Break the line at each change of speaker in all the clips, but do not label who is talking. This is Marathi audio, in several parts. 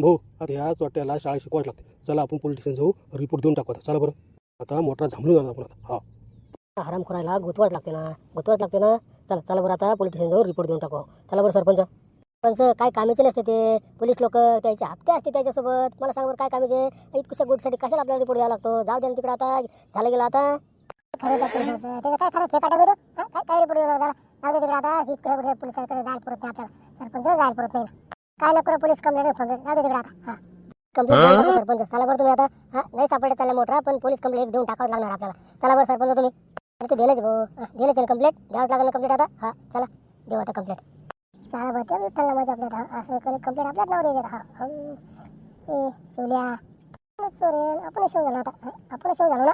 भाऊ आता ह्या चोट्याला शाळा शिकवायच लागते. चला आपण पोलीस स्टेशन जाऊ रिपोर्ट देऊन टाकू आता. चला बरं. आता मोठा झांबळून जाणार आपण आता. हा.
हराम करायला गुतवाच लागते ना. गुतवाच लागते ना. चला चला बरं आता पोलीस स्टेशन जाऊन रिपोर्ट देऊन टाकू. चला बरं सरपंच. सरपंच काय कामाचे नसते ते. पोलीस लोक त्याचे हप्ते असते त्याच्यासोबत. मला सांग बरं काय कामाचे? इतकुशा गोष्टीसाठी कशाला आपल्याला रिपोर्ट द्यावा लागतो? जाऊ द्या ना तिकडे आता. झालं गेलं आता.
खरं त्याचं काय खरं फेकाटा बरं हा? काय काय रिपोर्ट जाऊ दे तिकडे आता. इतकं पोलिसाकडे जायला पुरत नाही आपल्याला. सरपंच जायला पुरत नाही. काय नको पोलीस कंप्लेंट कंप्लेंट जाऊ दे तिकडे आता. हा.
कंप्लेंट सरपंच. चला बरं तुम्ही आता. हा नाही सापडे चालला मोठा. पण पोलीस कंप्लेंट देऊन टाकावं लागणार आपल्याला. चला बरं सरपंच तुम्ही. ते दिलंच भाऊ. हा, दिलंच ना कंप्लेंट द्यावंच लागेल कंप्लेंट आता? हा चला. देऊ आता कंप्लेंट
शाळा भरते विठ्ठलला माझ्या आपल्यात हा असं कधी कंप्लेंट आपल्यात नाव देत हा. ए शिवल्या. आपणच शिव झालो आता. आपणच शिव झालो ना?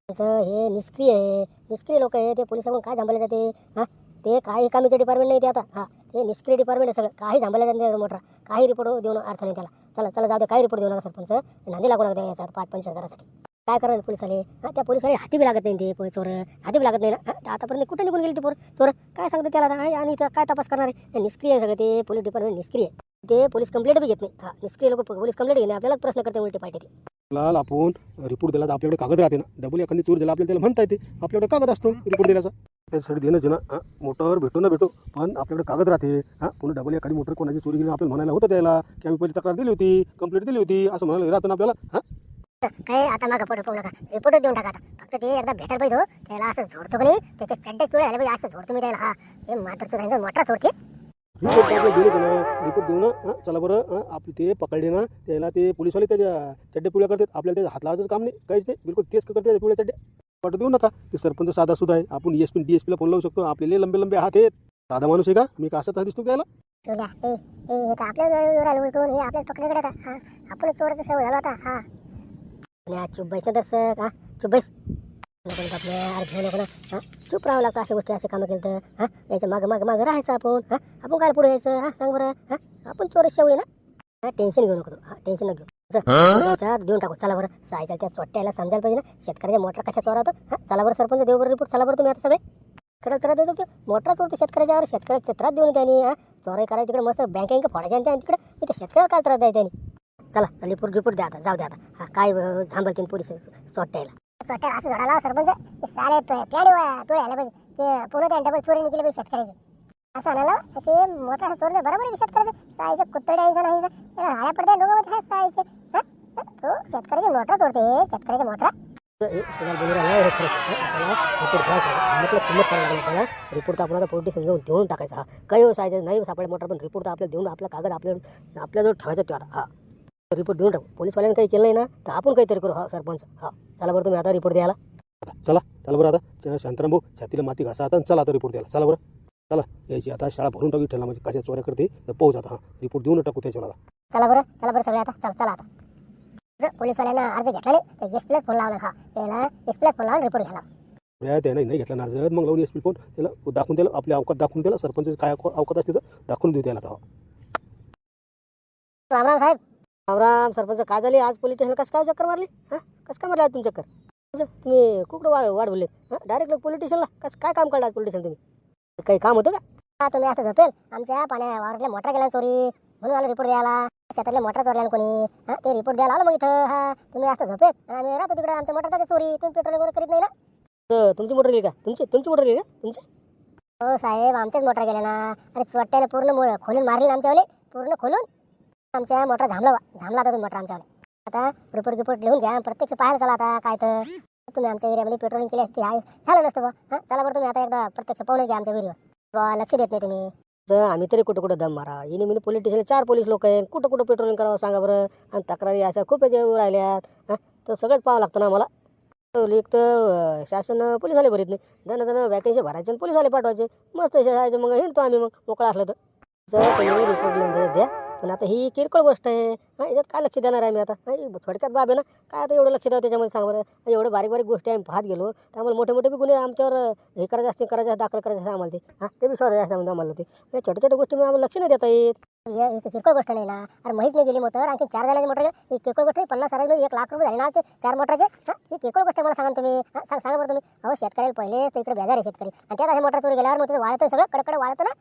त्याचं हे निष्क्रिय आहे. निष्क्रिय लोक आहे ते पोलिसांकडून काय थांबले जाते? हा ते काही कामीचं डिपार्टमेंट नाही ते आता. हा. हे निष्क्रिय डिपार्टमेंट आहे सगळं. काही थांबले जाते मोठा काही रिपोर्ट देऊन अर्थ नाही त्याला. चला चला जाऊ दे. काही रिपोर्ट देऊ नका सरपंच. नांदी लागू नका याच्यावर. पाच पंच हजारासाठी. काय करायला पोलिसाले? हा त्या पोलिसाला हाती बी लागत नाही ते पो- चोर. हाती बी लागत नाही ना. आतापर्यंत कुठे निघून गेली ती पोर? चोर. काय सांगते त्याला आणि इथं काय तपास करणार आहे? निष्क्रिय आहे सगळं ते. पोलीस डिपार्टमेंट निष्क्रिय आहे. ते पोलीस कंप्लेंट बी घेत नाही. हा निष्क्रिय लोक पोलीस कंप्लेंट घेणे आपल्याला प्रश्न करते उलटे पाठी ते
लाल आपण रिपोर्ट दिला तर आपल्याकडे कागद राहते ना. डबल एखादी चोर दिला आपल्याला त्याला म्हणता येते आपल्याकडे कागद असतो रिपोर्ट दिल्याचा. त्याच्यासाठी देणं ना हां मोटर भेटो ना भेटो पण आपल्याकडे कागद राहते हां पुन्हा डबल एखादी मोटर कोणाची चोरी गेली आपल्याला म्हणायला होतं त्याला की आम्ही पहिली तक्रार दिली होती कंप्लेंट दिली होती असं म्हणायला राहतं ना आपल्याला हां?
काय आता मागं फोटो पाहू नका. रिपोर्टच देऊन टाका फक्त ते एकदा भेटायला पाहिजे हो. त्याला असं झोडतो का नाही त्याच्या चड्डे पिवळे झाले पाहिजे असं झोडतो मी त्याला. हा हे मात्र तू सांगितलं मोठा सोडते
रिपोर्ट आपल्याला दिले ना रिपोर्ट देऊ ना हां? चला बरं हां? आपले ते पकडले ना त्याला ते पोलीसवाले त्याच्या चड्ड्या पिवळ्या करतात. आपल्याला त्याच्या हात लावायचं काम नाही काहीच नाही. बिलकुल तेच करते त्या पिवळ्या चड्ड्या. वाटत देऊ नका. ते सरपंच साधा सुद्धा आहे. आपण एस पी डी एस पीला फोन लावू शकतो. आपले लंबे लंबे हात आहेत. साधा माणूस आहे का? मी का असा दिसतो त्याला?
तुला ए ए हे तर आपल्या राहिलं उलटून. हे आपल्याला पकडे आता आपण चोराचा सवय झाला होता हा?
आणि ना दर्शक हा? चुप नको आपल्या घेऊ नको ना हा चुप राहावं लागतं अशा गोष्टी असे कामं केलं तर हा याच्या मागं मागं मागं राहायचं आपण हा आपण काय पुढे यायचं हा सांग बरं हा आपण चोरस शेवू ना हा टेन्शन घेऊ नको तू हा टेन्शन नको देऊन टाकू चला बरं सायच्या त्या चोट्याला समजायला पाहिजे ना शेतकऱ्याच्या मोटर कशा चोरा होतं हा चला बरं सरपंच देऊ बरं रिपोर्ट चला बरं तुम्ही आता सगळे. खरं तर देतो ते मोटर चोरतो शेतकऱ्याच्यावर शेतकऱ्याच्या क्षेत्रात देऊन त्यांनी हा चोराई करायला तिकडे मस्त बँकेंक फोडायच्या आणि तिकडे इथे शेतकऱ्याला काय त्रास द्यायचा त्यांनी चला चल रिपोर्ट रिपोर्ट द्या आता जाऊ द्या आता. हा काय थांबतील पोलीस चोट्याला.
स्वतः असं झाडाला सरपंच. हे सारे प- प्याडे वा- आले पाहिजे. ते पुन्हा त्या डबल चोरी केली पाहिजे शेतकऱ्याची. असं आणायला ते मोठा असं चोरले बरोबर आहे शेतकऱ्याचं? सायचं साईचं कुत्तड्याचं नाही हाळ्या हाड्या पडत्या लोक आहेत साईचे. तो हो, शेतकऱ्याची मोटर चोरते शेतकऱ्याच्या मोटर
रिपोर्ट घ्यायचा आपल्याला आपण आता पोलीस समजावून देऊन टाकायचा. हा. काही हो व्यवसायाचं नाही हो सापडे मोटर पण रिपोर्ट तर आपल्याला देऊन आपला कागद आपल्या आपल्याजवळ ठेवायचा तो आता. हा. रिपोर्ट देऊन टाकू. पोलीसवाल्याने काही केलं नाही ना तर आपण काहीतरी करू. हा सरपंच. हा चला बरं तुम्ही आता रिपोर्ट द्यायला.
चला चला बरं आता. शांताराम भाऊ छातीला माती घासा आता चला आता रिपोर्ट द्यायला. चला बरं. चला यायची आता शाळा भरून टाकू ठेला म्हणजे कशा चोऱ्या करते तर पोहोच आता हा रिपोर्ट देऊन टाकू त्याच्यावर आता.
चला बरं चला बरं सगळे आता. चला चला आता. पोलीसवाल्यांना अर्ज घेतला नाही तर एस प्लस फोन लावला हा त्याला एस प्लस फोन लावून रिपोर्ट घ्याला
त्या त्याने नाही घेतला नार्ज मग लावून एस पी फोन त्याला दाखवून त्याला आपल्या अवकात दाखवून त्याला सरपंच काय अवका- अवकात असते तर दाखवून देऊ त्याला आता.
राम राम साहेब
राम सरपंच काय झाली? आज पोलीस स्टेशन कसं काय चक्कर मारली? हा? कसं काय मारली तुम्ही चक्कर? तुम्ही कुकडं वा वाढवले. हां? डायरेक्ट पोलीस स्टेशनला कसं काय काम काढलं आज पोलीस स्टेशन तुम्ही? काही काम होतं का?
तुम्ही असं झोपेल. आमच्या पाण्या वावरातल्या मोटर गेल्या चोरी. म्हणून आला रिपोर्ट द्यायला. शेतातल्या मोटर चोरल्या कोणी. हा ते रिपोर्ट द्यायला आलं मग इथं. हा तुम्ही असं झोपेल. आणि आम्ही राहतो तिकडे. आमच्या मोटर जाते चोरी. तुम्ही पेट्रोल वगैरे करीत नाही ना?
तर तुमची मोटर गेली का? तुमची तुमची मोटर गेली का? तुमची?
हो साहेब आमच्याच मोटर गेल्या ना. अरे चोट्याने पूर्ण खोलून मारली आमच्यावाले. पूर्ण खोलून. आमच्या मोटर झांबला झांबला आता तुम्ही मोटर आमच्यावर आता रिपोर्ट गिपोर्ट लिहून घ्या प्रत्यक्ष पाहायला चला आता काय तर. तुम्ही आमच्या एरियामध्ये पेट्रोलिंग केली असती आहे. झालं नसतं बा. हा चला बरं तुम्ही आता एकदा प्रत्यक्ष पाहून घ्या आमच्या विहिरीवर बा लक्ष देत नाही तुम्ही.
तर आम्ही तरी कुठं कुठं दम मारा. येणे मिनी पोलीस स्टेशनला चार पोलीस लोक आहेत. कुठं कुठं पेट्रोलिंग करावं सांगा बरं. आणि तक्रारी अशा खूप याच्या राहिल्यात. हां तर सगळंच पाहावं लागतं ना आम्हाला. एक तर शासन पोलीसवाले भरीत नाही. जण जण वॅकन्सी भरायचे आणि पोलीसवाले पाठवायचे. मस्त जायचं मग हिंडतो आम्ही मग. मोकळा असलं तर. रिपोर्ट लिहून द्या पण आता ही किरकोळ गोष्ट आहे. हां याच्यात काय लक्ष देणार आहे मी आता? नाही थोडक्यात बाब आहे ना. काय आता एवढं लक्ष द्यावं त्याच्यामध्ये सांग बरं. एवढं बारीक बारीक गोष्टी आम्ही पाहत गेलो. त्यामुळे मोठे मोठे बी गुन्हे आमच्यावर हे करायचे असतील करायचे दाखल करायचे असं आम्हाला ते. हां ते बी शोधायचे असतात आम्हाला ते. छोट्या छोट्या गोष्टी आम्हाला लक्ष नाही देता येत.
या ही किरकोळ गोष्ट नाही ना. अरे माहीत नाही गेली मोटर आणखी चार जणांची मोटर ही किरकोळ गोष्ट आहे. पन्नास हजार एक लाख रुपये झाले ना ते चार मोटरचे. हा ही किरकोळ गोष्ट मला सांगा तुम्ही. सांग सांगा बरं तुम्ही. अहो शेतकऱ्याला पहिले तर इकडे बेजार आहे शेतकरी. आणि त्यात अशा मोटर चोरी गेल्यावर मग ते वाळतं सगळं कडकडे वाळतं ना.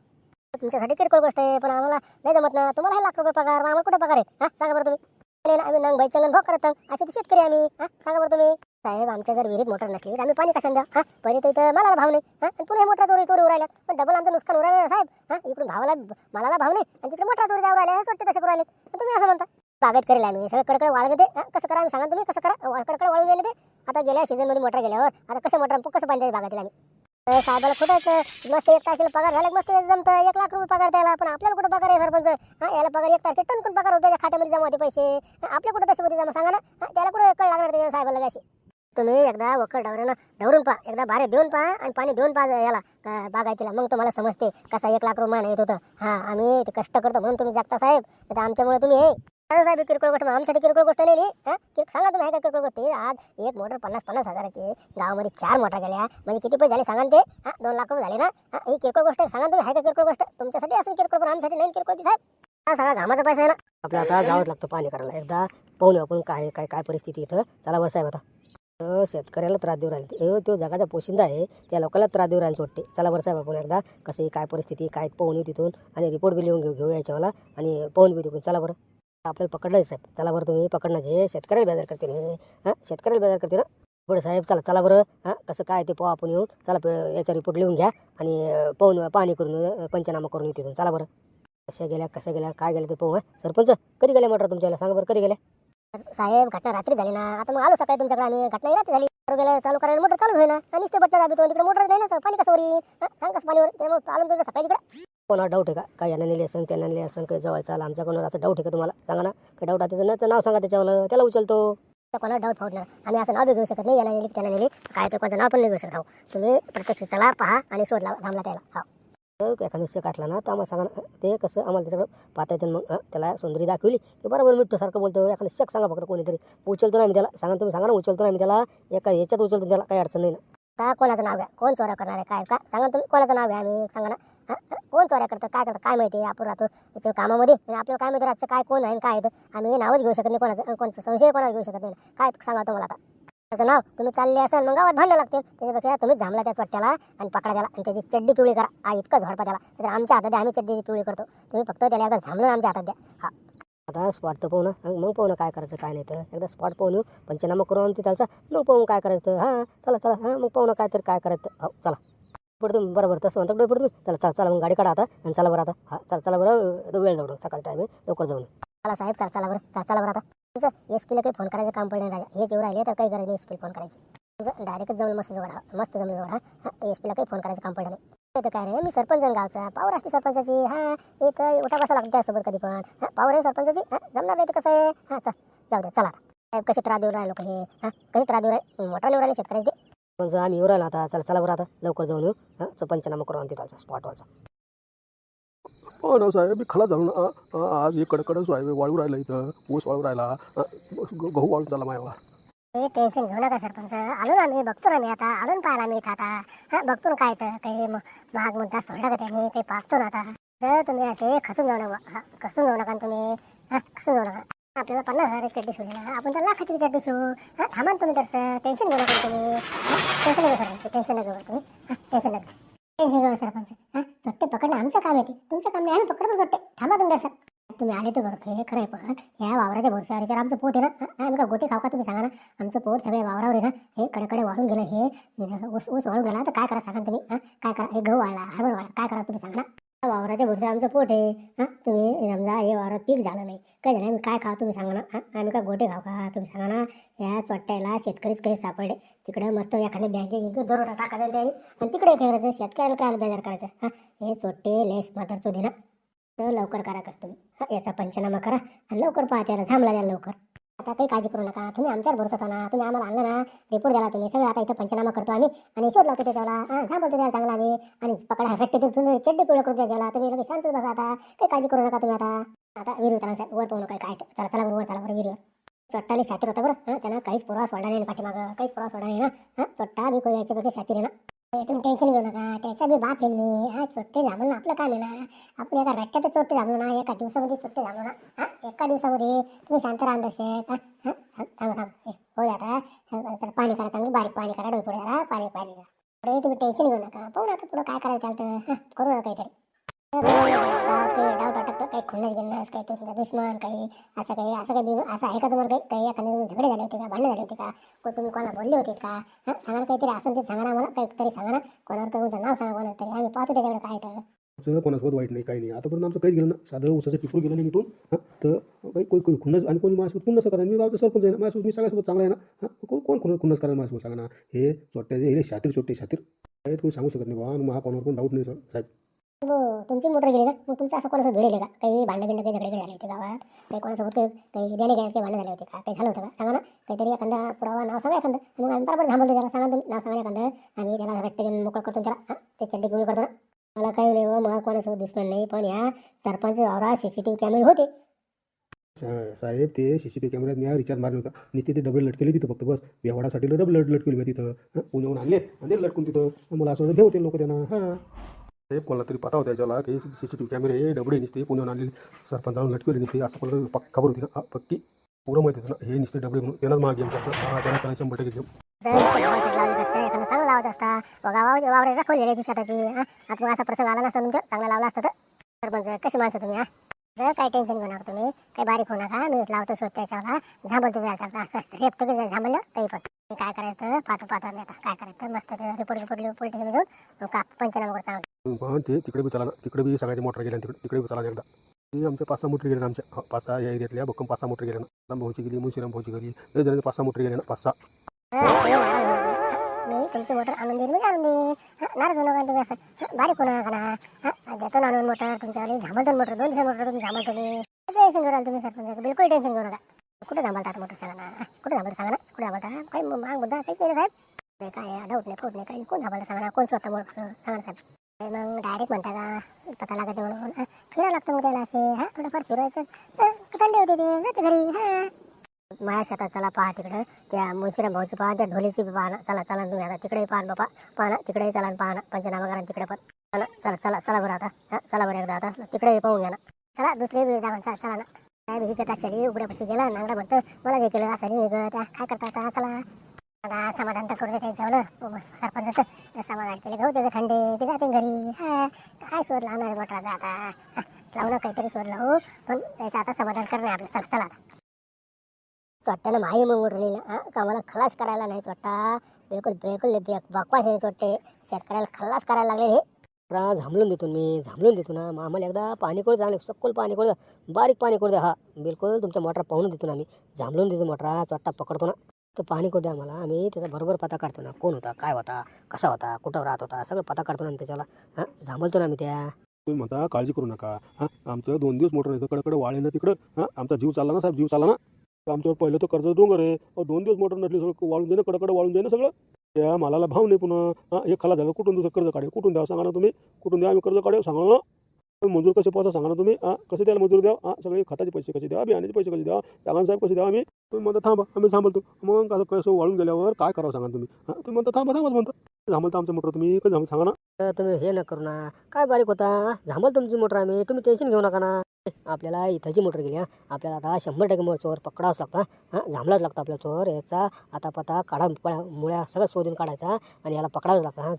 तुमच्यासाठी किरकोळ गोष्ट आहे पण आम्हाला नाही जमत ना. तुम्हाला हे लाख रुपये पगार आम्हाला कुठे पगार आहे? हा सांगा बरं तुम्ही. आम्ही नंग बाई चंगन भोग करत असे शेतकरी आम्ही. हा सांगा बरं तुम्ही. साहेब आमच्या जर विहिरीत मोटर नसली तर आम्ही पाणी कशाने द्या? हा पहिले तर इथं मला भाव नाही. हा आणि पुन्हा मोटर चोरी चोरी उरायला पण डबल आमचं नुकसान उरायला साहेब. हा इकडून भावाला मालाला भाव नाही. आणि तिकडे मोटर चोरी जाऊ राहिल्या वाटते तसे उरायले तुम्ही असं म्हणता. बागेत करेल आम्ही. सगळं कडकडे वाळवे दे हा, कसं करा आम्ही? सांगा तुम्ही कसं करा? कडकड कडकडे वाळून गेले ते. आता गेल्या सीझनमध्ये मोटर गेल्यावर आता कसं मोटर कसं बांधायचं बागातील आम्ही? साहेबाला कुठंच मस्त एक तारखेला पगार झाला की मस्त जमतं. एक लाख रुपये पगार द्यायला. पण आपल्याला कुठं पगार आहे सरपंच? हा याला पगार एक तारखेला टनकून पगार होतो त्याच्या खात्यामध्ये जमा होते पैसे. आपल्या कुठं तसे जमा? सांगा ना. त्याला कुठं कळ लागणार त्याच्या साहेबाला काय अशी? तुम्ही एकदा वखर डावऱ्यानं डवरून पहा. एकदा बारे देऊन पहा आणि पाणी देऊन पहा याला. का- बागायतीला. मग तुम्हाला समजते कसा एक लाख रुपये येत होतं. हा आम्ही ते कष्ट करतो म्हणून तुम्ही जगता साहेब. आता आमच्यामुळे तुम्ही हे साहेब किरकोळ गोष्ट आमच्यासाठी किरकोळ गोष्ट नाही नी? सांगा तुम्ही आहे का किरकोळ गोष्टी? आज एक मोटर पन्नास पन्नास हजाराची गावामध्ये चार मोटर गेल्या. म्हणजे किती पैसे झाले सांगा ते? हा दोन लाख रुपये झाले ना? हा ही किरकोळ गोष्ट सांगा तुम्ही आहे का किरकोळ गोष्ट? तुमच्यासाठी असेल किरकोळ पण आमच्यासाठी नाही किरकोळ साहेब. हा सगळा घामाचा पैसा आहे ना.
आपल्याला आता जावंच लागतं पाणी करायला. एकदा पाहून आपण काय काय काय परिस्थिती इथं. चला बरं साहेब आता. अं, शेतकऱ्याला त्रास देऊ राहिले. अं, तो जगाचा पोशिंदा आहे. त्या लोकांना त्रास देऊ राहिले सोडते. चला बरं साहेब आपण एकदा कशी काय परिस्थिती काय पाहून येऊ तिथून. आणि रिपोर्ट बी लिहून घेऊ घेऊ याच्यावाला. आणि पाहून बी तिथून. चला बरं. आपल्याला पकडलं साहेब. चला बरं तुम्ही पकडणं हे शेतकऱ्याला बेजार करते हे. हां? शेतकऱ्याला बेजार करते ना? बरं साहेब चला चला बरं. हां? कसं काय ते पाहू आपण येऊन. चला प- याचा रिपोर्ट लिहून घ्या आणि पाहून पाणी करून पंचनामा करून येऊ तिथून. चला बरं. कशा गेल्या कशा गेल्या काय गेल्या ते पाहू हां? सरपंच कधी गेल्या मोटर तुमच्याला? सांगा बरं कधी गेल्या
साहेब घटना रात्री झाली ना. आता मग आलो सकाळी तुमच्याकडे आम्ही घटना रात्री झाली. गेल्या गेलं चालू करायला मोटर चालू होईना. आणि ते बटन दाबितो तिकडे मोटर नाही ना पाणी कसं वरी? सांग कसं पाणी वर त्यामुळे आलो तुमच्या सकाळी तिकडे.
कोणाला डाऊट आहे का? काय यांना नेली असेल त्यांना नेली असेल काही जवळचा आला आमच्या कोणाला असं डाऊट आहे का तुम्हाला? सांगा ना. काही डाऊट आहे त्याचं नाही तर नाव सांगा त्याच्यावर त्याला उचलतो.
कोणाला डाऊट फावणार आम्ही असं नाव बी घेऊ शकत नाही याला नेली त्यांना नेली काय तर कोणतं नाव पण नाही घेऊ शकत. हो तुम्ही प्रत्यक्ष चला पहा आणि शोध लावा थांबला त्याला. हो
एखादा विषय काढला ना तर आम्हाला सांगा ना ते कसं आम्हाला त्याच्याकडं पाहता येतं मग त्याला सुंदरी दाखवली की बरोबर मिठ्ठू सारखं बोलतो एखादं शक सांगा फक्त कोणीतरी. उचलतो ना आम्ही त्याला सांगा तुम्ही सांगा ना उचलतो ना आम्ही त्याला एका याच्यात उचलतो त्याला काही अडचण नाही ना.
कोणाचं नाव घ्या? कोण चोऱ्या करणार आहे? काय का? सांगा तुम्ही कोणाचं नाव घ्या आम्ही सांगा ना. कोण चोऱ्या करतं? काय करतं? काय माहिती? आपण राहतो. त्याच्या कामामध्ये आपल्याला काय माहिती रातचं काय कोण आहे आणि काय आहे? आम्ही आम्ही नावच घेऊ शकत नाही कोणाचं कोणचं संशय कोणाला घेऊ शकत नाही. काय सांगा तुम्हाला आता. त्याचं नाव तुम्ही चालले असाल मग गावात भांडणं लागतील. त्याच्यापेक्षा तुम्ही झामला त्या चट्ट्याला आणि पकडा त्याला आणि त्याची चड्डी पिवळी करा. हा इतकं झोडपा त्याला. तर आमच्या हातात द्या आम्ही चड्डी पिवळी करतो. तुम्ही फक्त त्याला एकदा झामलं आमच्या हातात द्या. हा.
आता स्पॉट तर पाहू ना मग पाहू ना काय करायचं काय नाही तर. एकदा स्पॉट पाहून पंचनामा करून आणते त्याचा मग पाहून काय करायचं? हां चला चला हां मग पाहू ना काय तर काय करायचं? हो चला. पडतो बरोबर तसं म्हणतो पुढे पुढे चला चला चला मग गाडी काढा आता आणि चला बरं आता. हा चला चला बरं वेळ जाऊ सकाळी टाईम आहे. लवकर जाऊन.
चला साहेब चला चला बरं. चला चला बरं आता. तुमचं एस पीला काही फोन करायचं काम पडलं नाही राजा. हे जेव्हा राहिले तर काही गरज नाही एस पीला फोन करायची. तुमचं डायरेक्ट जाऊन मस्त जोडा मस्त जमलं जोडा एस पीला काही फोन करायचं काम पडलं नाही. ते तर काय रे मी सरपंच गावचा. पावर असते सरपंचाची. हां इथं उठा बसा लागते त्यासोबत कधी पण. हां पावर आहे सरपंचाची? हां जमणार नाही तर कसं आहे? हां चल जाऊ द्या चला साहेब कसे त्रास देऊ राहिले लोक हे? हां कसे त्रास देऊ राहिले? मोठा देऊ राहिले शेतकऱ्याचे?
पण जर आम्ही येऊ राहिलो आता चला चला बरं आता लवकर जाऊन येऊ. हां पंचनामा करून त्याचा स्पॉटवरचा
हो ना साहेब मी खला झालो ना आज हे कडकडच आहे वाळू राहिलं इथं ऊस वाळू राहिला ग- गहू वाळू झाला माझ्याला
हे टेन्शन घेऊ नका सरपंच. आलो ना मी बघतो ना मी आता आलो ना पाहायला मी इथं आता. हा बघतो ना काय तर काही म- महाग मुद्दा सोडला का त्यांनी काही पाहतो ना आता. तर तुम्ही असे खसून जाऊ नका हा खसून जाऊ नका तुम्ही. हा खसून जाऊ नका. आपल्याला पन्नास हजार चड्डी शिवली आपण तर लाखाची चड्डी शिवू हा थांबा ना तुम्ही तसं टेन्शन घेऊ नका तुम्ही. टेन्शन नका सरपंच टेन्शन नका तुम्ही. हा टेन्शन नका. टेन्शन घेऊ सरपंच. हा चट्टे पकडणं आमचं काम येते तुमचं काम नाही आम्ही पकडतो चट्टे थांबा तुम्ही सर तुम्ही आले तर बरोबर हे खरं आहे पण. ह्या वावराच्या भोरशावर आमचं पोट आहे ना. हा, आम्ही का गोटे खाऊ का तुम्ही सांगा ना. आमचं पोट सगळ्या वावरावर आहे ना. हे कडकडे वाळून गेलं हे ऊस ऊस वाळून गेला. तर काय करा सांगा तुम्ही. हा काय करा? हे गहू वाळला हरभरा वाळला काय करा तुम्ही सांगा ना. वावराच्या पुढचं आमचं पोट आहे. हा तुम्ही समजा हे वावरात पीक झालं नाही. काय झालं? आम्ही काय खाऊ तुम्ही सांगा ना. हा आम्ही काय गोटे खाऊ का? तुम्ही सांगा ना. या चोट्ट्याला शेतकरीच काही सापडले. तिकडे मस्त एखाद्या बँकेत दरोडा टाकायचा त्यांनी. आणि तिकडे काय करायचं? शेतकऱ्याला काय बेजार करायचं? हा हे चोट्टे लेस मात्र तो ना. तर लवकर करा कर तुम्ही? याचा पंचनामा करा. आणि लवकर पहा त्याला थांबला द्या लवकर. आता काही काळजी करू नका. तुम्ही आमच्यावर भरोसा ठेवा ना. तुम्ही आम्हाला आणलं ना रिपोर्ट द्याला तुम्ही. सगळं आता इथं पंचनामा करतो आम्ही. आणि शोध लावतो त्याच्याला हां थांबवतो त्याला चांगला आम्ही आणि पकडा रट्टे तुम्ही चड्डी पिवळं करून द्यायला तुम्ही लगेच शांत बसा आता. काही काळजी करू नका तुम्ही आता. आता विरू चला साहेब. वर पाहू नका काय चला चला बरोबर चला बरं विरूवर. चोट्टाली शातीर होता बरं. हां त्यांना काहीच पुरावा सोडला नाही पाठीमागं. काहीच पुरावा सोडला नाही ना. हां चोट्टा बी कोण याच्या बघे शातीर आहे ना. तुम्ही टेन्शन घेऊ नका. त्याचा बी बाप आहे मी. हा चोट्टे झालो ना आपलं काम आहे ना. आपण एका रट्ट्यात चोट्टे झालो ना एका दिवसामध्ये चोट्टे झालो ना. हा एका दिवसामध्ये. तुम्ही शांत राहा दर्शक हा हा थांबा थांबा. हो आता पाणी करा चांगलं. बारीक पाणी करा डोळे पुढे करा पाणी पाणी. करा पुढे तुम्ही टेन्शन घेऊ नका. पाहू ना आता पुढं काय करायचं चालतं. हा करू ना काहीतरी. डाऊट अटकतो काही खुन्नस गिन्नस काही तुमचा दुश्मन काही असं काही असं काही असं आहे का तुम्हाला काही? काही एखाद्या झगडे झाले होते का? भांडणं झाले होते का? तुम्ही कोणाला बोलले होते का? हां सांगा काहीतरी. असं ते सांगा ना मला काहीतरी सांगा ना कोणावर काही तुमचं नाव सांगा कोणाला तरी काय तर?
आमचं कोणासोबत वाईट नाही काही नाही. आतापर्यंत आमचं काहीच गेलं ना साधं उसाचं टिपूर गेलं नाही इथून हां? तर काही कोणी कोणी खुन्नस आणि कोणी माझ्यासोबत खुन्नस करा मी गावचं सरपंच आहे ना माझ्यासोबत मी सगळ्यासोबत चांगला आहे ना हां? कोण कोण खुन्नस खुन्नस करा माझ्यासोबत सांगा ना. हे चोट्याचे हे शातीर चोट्टे शातीर काही तुम्ही सांगू शकत नाही. बाबा मग हा कोणावर पण डाऊट नाही सर साहेब.
हो तुमची मोटर गेली का मग तुमचं असं कोणासोबत भिडेल का? काही भांडण बिंड काही झगडे झाले होते गावात? काही कोणासोबत काही काही देणे काही भांडण झाले होते का? काही झालं होतं का? सांगा ना काहीतरी एखादा पुरावा नाव सांगा एखादं. मग आम्ही बरोबर थांबवतो त्याला सांगा तुम्ही नाव सांगा एखादं. आम्ही त्याला रट्टे घेऊन मोकळं करतो त्याला. हां, ते चड्डी गुळी करतो ना. मला काही नाही हो मला कोणासोबत दुश्मन नाही पण या सरपंच वावरात सी सी टी व्ही कॅमेरे होते
साहेब ते सी सी टी कॅमेऱ्यात मी रिचार्ज मारले होता. मी ते डबल लटकेले तिथं फक्त बस. व्यवहारासाठी डबल लट लटकेली मी तिथं. हां आणले आणि लटकून तिथं. मला असं ठेवते लोक त्यांना. हां. साहेब कोणाला तरी पता होता ज्याला काही सी सी टी व्ही कॅमेरे डबडे निसते पुण्याहून आणलेले सरपंचाला लटकेले नसते असं कोणाला तरी खबर होती ना? पक्की? पुरं माहिती होतं ना हे निसते डबडे म्हणून. त्यांनाच मागे गेम हां त्यांना त्याला शंभर टक्के घेऊ
जर लावत असता. वावरे दाखवलेली ती स्वतःची आता असा प्रसंग आला नसता तुमच्या? चांगला लावला असता तर? सरपंच कशी माणसं तुम्ही हां? जर काही टेन्शन घेऊ नका तुम्ही काही बारीक होऊ नका मी लावतो शोध त्याच्याला झांबलतो जायचा असं रेप तुम्ही झांबलं काही पण. मी काय करायचं? पाहतो आम्ही आता काय करायचं? मस्त रिपोर्ट रिपोर्ट स्टेशन जाऊन मग का पंचनामा करता
ते तिकडे बी चला तिकडे बी सगळ्याचे मोटर गेल्या तिकडे. तिकडे बी चला एकदा. ते आमच्या पाच सहा मोटर गेल्या ना आमच्या पाच सहा या एरियातल्या भक्कम पाच सहा मोटर गेल्या ना. भाऊची गेली मुंशीराम भाऊची गेली. पाच सहा मोटर गेल्या ना पाच सहा.
मी तुमचं मोटर आणून देईन मी आणून देईन. हां, नाराज होऊ नका तुम्ही असं. बारीक होऊ का ना हां, देतो ना आणून मोटर तुमच्यावाली झांबल मोटर दोन दिवसात मोटर तुम्ही झांबल तुम्ही टेन्शन घेऊ तुम्ही तुम्ही सरपंच. बिलकुल टेन्शन करू नका. कुठे थांबवतात मोटर सांगा ना? कुठे थांबलं सांगा ना? कुठे थांबलता काही माग मुद्दा काहीच नाही साहेब. नाही काय डाऊट नाही फूट नाही काही कोण थांबलं सांगा ना? कोण स्वतः मोटर सांगा ना साहेब? ते मग डायरेक्ट म्हणता का? पता लागते म्हणून. फिरावं फिरायला लागतं मग त्याला असे. हां थोडंफार फिरायचं थंडी होते ते? जाते घरी. हां. माझ्या शेतात चला पहा तिकडं. त्या मुशिराम भाऊची पहा त्या ढोलीची पहा ना चला चला तुम्ही आता. तिकडे पाहा बापा. पहा ना तिकडे चला आणि पहा ना पंचनामा करा तिकडे पण. चला चला चला चला बरं आता. हां चला बरं एकदा आता. तिकडे पाहून घ्या ना. चला दुसरे बी जाऊन चला चला ना. काय बी हिकत असेल उघड्यापाशी गेला नांगडा म्हणतो मला जे केलं असं त्या काय करता आता चला. आता समाधान तर करू हो, दे काही जेवलं सरपंच समाधान केले. घेऊ त्याचं थंडे. ते जाते घरी. हा काय शोध लावणार मोठा आता? हा, लावलं काहीतरी शोध लावू. पण त्याचं आता समाधान करणे आपलं. चला चला आता. चोट्ट्यानं माही मग उरलेलं. हां? का मला खलास करायला नाही चोट्टा बिलकुल बिलकुल बेक बकवास आहे चोट्टे शेतकऱ्याला खल्लास करायला लागले हे.
रा झांबलून देतो मी झांबलून देतो ना. मग आम्हाला एकदा पाणी करू द्या सखोल पाणी करू द्या. बारीक पाणी करू द्या हा. बिलकुल तुमच्या मोटर पाहून देतो ना आम्ही. झांबलून देतो मोटरा चोट्टा पकडतो ना. तर पाणी करू द्या आम्हाला. आम्ही त्याचा बरोबर पता काढतो ना. कोण होता काय होता कसा होता कुठं राहत होता सगळं पता काढतो ना त्याच्याला. हां? झांबलतो ना आम्ही त्या.
तुम्ही म्हणता काळजी करू नका. हां? आमचं दोन दिवस मोटर नाही कडकडे वाळे ना तिकडं. हां? आमचा जीव चालला ना साहेब जीव चालला ना? आमच्यावर पहिलं तर कर्ज डोंगर आहे. अहो, दोन दिवस मोटर नसली सगळं वाळून देणं ना कडकडे वाळून देणं सगळं. त्या मालाला भाव नाही पुन्हा. हां हे खाला झालं कुठून दुसरं कर्ज काढेल कुठून द्यावं सांगा ना तुम्ही. कुठून द्या आम्ही कर्ज काढेल सांगा ना. मजूर कसे पाहता सांगा ना तुम्ही. हां कसे द्याल मजूर द्या हां सगळे खताचे पैसे कसे द्या बियाण्याचे पैसे कसे द्या सांगा साहेब कसे द्या आम्ही? तुम्ही म्हणता थांबा आम्ही थांबलतो. मग कसं कसं वाळून गेल्यावर काय करावं सांगा तुम्ही? हां तुम्ही म्हणता थांबा थांबा म्हणता थांबलता आमचं मोटर तुम्ही कसं सांगा ना.
तर तुम्ही हे न करू ना. काय बारीक होता? झांबल तुमची मोटर आम्ही. तुम्ही टेन्शन घेऊ नका ना. आपल्याला इथंची मोटर गेली हा. आपल्याला आता शंभर टक्के मोटर चोर पकडावंच लागतं हां. झांबलाच लागतं आपला चोर. याचा आता पता काढा मुळ्या सगळं शोधून काढायचा आणि याला पकडावंच लागतं हां.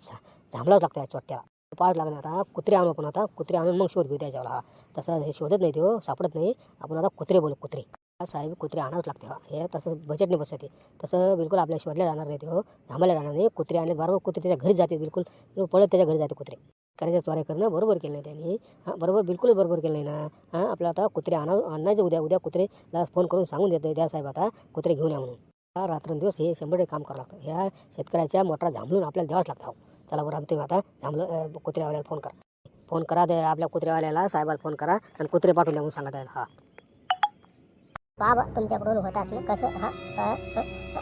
झांबलाच लागतं या चोट्ट्याला पाहावं लागणार आता कुत्रे आणू आपण आता. कुत्रे आणून मग शोध घेऊ त्याच्यावर हा. तसं हे शोधत नाही तो सापडत नाही. आपण आता कुत्रे बोलू कुत्रे. साहेब कुत्रे आणावंच लागते हे. तसं बजेट नाही बसत. आहे तसं बिलकुल आपल्या शोधल्या जाणार नाही तो थांबल्या जाणार नाही. कुत्रे आणि बरोबर कुत्रे त्याच्या घरी जाते बिलकुल. पळत त्याच्या घरी जाते कुत्रे. करायच्या चोऱ्या करणं बरोबर केलं नाही त्यांनी. हां बरोबर बिलकुल बरोबर केलं नाही ना. हां आपलं आता कुत्रे आणा आणायचे उद्या उद्या कुत्रेला फोन करून सांगून देतो द्या साहेब आता कुत्रे घेऊन या म्हणून. रात्रंदिवस हे शंभर टक्के काम करावं लागतं. ह्या शेतकऱ्याच्या मोठा झांबलून आपल्याला द्यावाच लागतं हो. चला बरं आम्ही तुम्ही आता झांबलं कुत्र्यावाल्याला फोन करा. फोन करा ते आपल्या कुत्र्यावाल्याला साहेबाला फोन करा आणि कुत्रे पाठवून द्या म्हणून सांगत आहे हा.
बाबा तुमच्याकडून होत असलं कसं? हा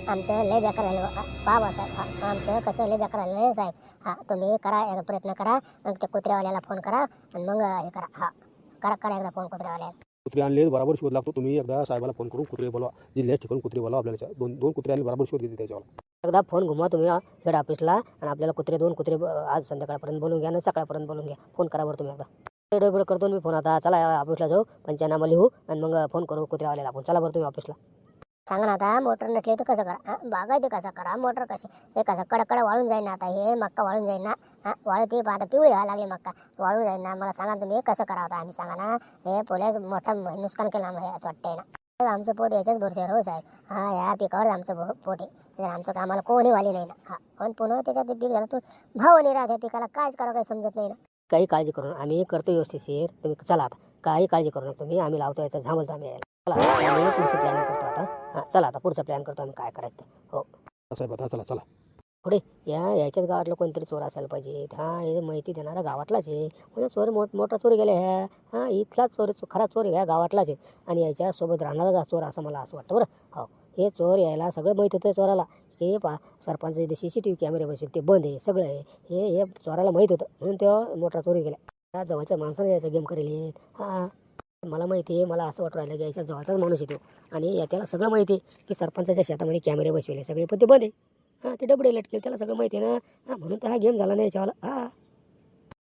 आमचं लय बेकार झालं बाबा साहेब हा आमचं कसं लय बेकार झालं साहेब. हा तुम्ही करा एकदा प्रयत्न करा. मग त्या कुत्र्यावाल्याला फोन करा आणि मग हे करा. हा करा करा एकदा फोन कुत्र्यावाल्याला.
कुत्रे आणले बरोबर शोध लागतो. तुम्ही एकदा साहेबाला फोन करून कुत्रे बोलवा. जिल्ह्यात ठिकाण कुत्रे बोलवा आपल्याला. दोन दोन कुत्रे आणले बरोबर शोध घेते त्याच्यावर.
एकदा फोन घुमा तुम्ही हेड ऑफिसला आणि आपल्याला कुत्रे दोन कुत्रे आज संध्याकाळपर्यंत बोलून घ्या आणि सकाळपर्यंत बोलून घ्या. फोन करा बरं तुम्ही एकदा. एवढं करतो मी फोन. आता चला ऑफिसला जाऊ. पंचनामा लिहू आणि मग फोन करू कुत्र्यावाल्याला आपण. चला बरं तुम्ही ऑफिसला.
सांगा ना आता मोटर नसली तर कसं करा? हा, कसं करा? मोटर कशी? हे कसं? कडकडा वाळून जाईल ना आता हे मक्का वाळून जाईल ना? हा वाळती आता पिवळी व्हायला लागली मका वाळून जाईल ना? मला सांगा तुम्ही हे कसं करावं आता? आम्ही सांगा ना हे पोल्याच मोठं नुकसान केलं आम्हाला असं वाटतंय ना. आमचं पोट याच्याच भरोश्यावर हो साहेब. हा या पिकावर आमचं पोट आहे. आमचं कामाला कोणी वाली नाही ना. हा पण पुन्हा त्याच्यात पीक झालं तो भाव नाही राहत. या पिकाला कायच करावं काही समजत नाही ना.
काही काळजी करू नका. आम्ही करतो व्यवस्थिशीर तुम्ही चला आता. काही काळजी करू नका तुम्ही. आम्ही लावतो याचं झांबलतो आम्ही यायला चला. आता आम्ही पुढचं प्लॅन करतो आता. हां चला आता पुढचा प्लॅन करतो आम्ही. काय करायचं ते. हो.
साहेब आता चला चला.
पुढे या याच्याच गावातलं कोणतरी चोर असायला पाहिजे. हा हे माहिती देणारा गावातलाच आहे. म्हणजे चोर मोठ मोठा चोरी गेला ह्या? हा इथलाच चोर खरा चोर ह्या गावातलाच आहे. आणि याच्या सोबत राहणारा चोर असं मला असं वाटतं बरं. हो हे चोर यायला सगळं माहीत होतं चोराला. हे पा सरपंच इथे सी सी टी व्ही कॅमेरे बसले ते बंद आहे सगळं आहे. हे हे चोराला माहीत होतं. म्हणून तेव्हा मोठा चोरी गेला त्या जवळच्या माणसाने यायचा गेम करेल. हा. मला माहिती आहे मला असं वाटू राहिलं की याच्या जवळचाच माणूस येतो आणि या त्याला सगळं माहिती आहे की सरपंचाच्या शेतामध्ये कॅमेरे बसवले. सगळे पण ते बंद आहे. हां ते डबडे लटकेल त्याला सगळं माहिती आहे ना. हां म्हणून तर हा गेम झाला नाही याच्यावाला. हां.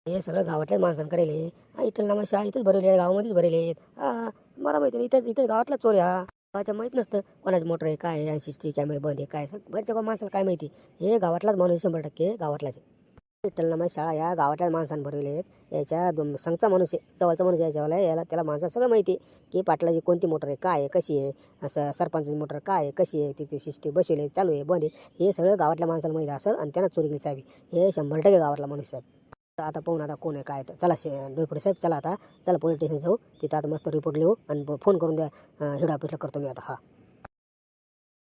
हे सगळं गावातल्याच माणसानं करेल. हा इथं नामा शाळा इथंच भरवली आहे गावामध्येच भरेल आहेत. हां मला माहिती नाही इथंच इथं गावातलाच चोर हा. गावाच्या माहीत नसतं कोणाचं मोटर आहे काय आहे सी टी कॅमेरे बंद आहे काय सग बरच्या माणसाला काय माहिती? हे गावातलाच माणूस शंभर टक्के गावातलाच आहे. विठ्ठलनामा शाळा या गावातल्या माणसानं भरवले आहेत. याच्या संघचा माणूस आहे जवळचा माणूस याच्यावाला याला त्याला माणसाला सगळं माहिती आहे की पाटलाची कोणती मोटर आहे काय आहे कशी आहे असं सरपंचाची मोटर काय आहे कशी आहे तिथे सिस्टी आहे चालू आहे बंद आहे. हे सगळं गावातल्या माणसाला माहिती असेल आणि त्यांना चोरी केली चावी. हे शंभर टक्के गावातला माणूस साहेब तर आता पाहून आता कोण आहे काय चला शे डोईपुढे साहेब चला आता. चला पोलीस स्टेशन जाऊ. तिथं आता मस्त रिपोर्ट लिहू आणि फोन करून द्या. हिडा ऑफिसला करतो मी आता. हा.